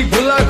কি ভোলা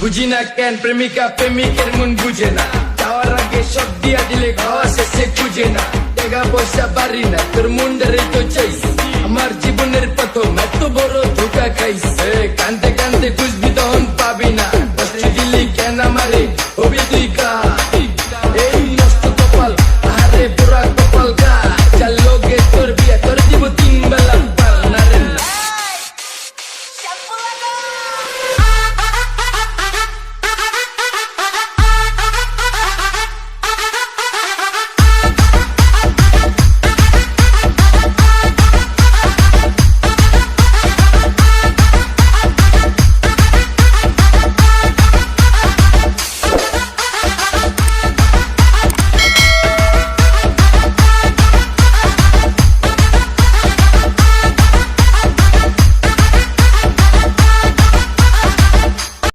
বুঝি না কেন প্রেমিকা প্রেমিকের মন বুঝে না। যাওয়ার আগে সব দিয়া দিলে সে শেষে খুঁজে না। জায়গা পয়সা পারি না, তোর মুন্ডারে তো চাইস আমার জীবনের প্রথম এত বড় ধোকা খাইছে। কান্দে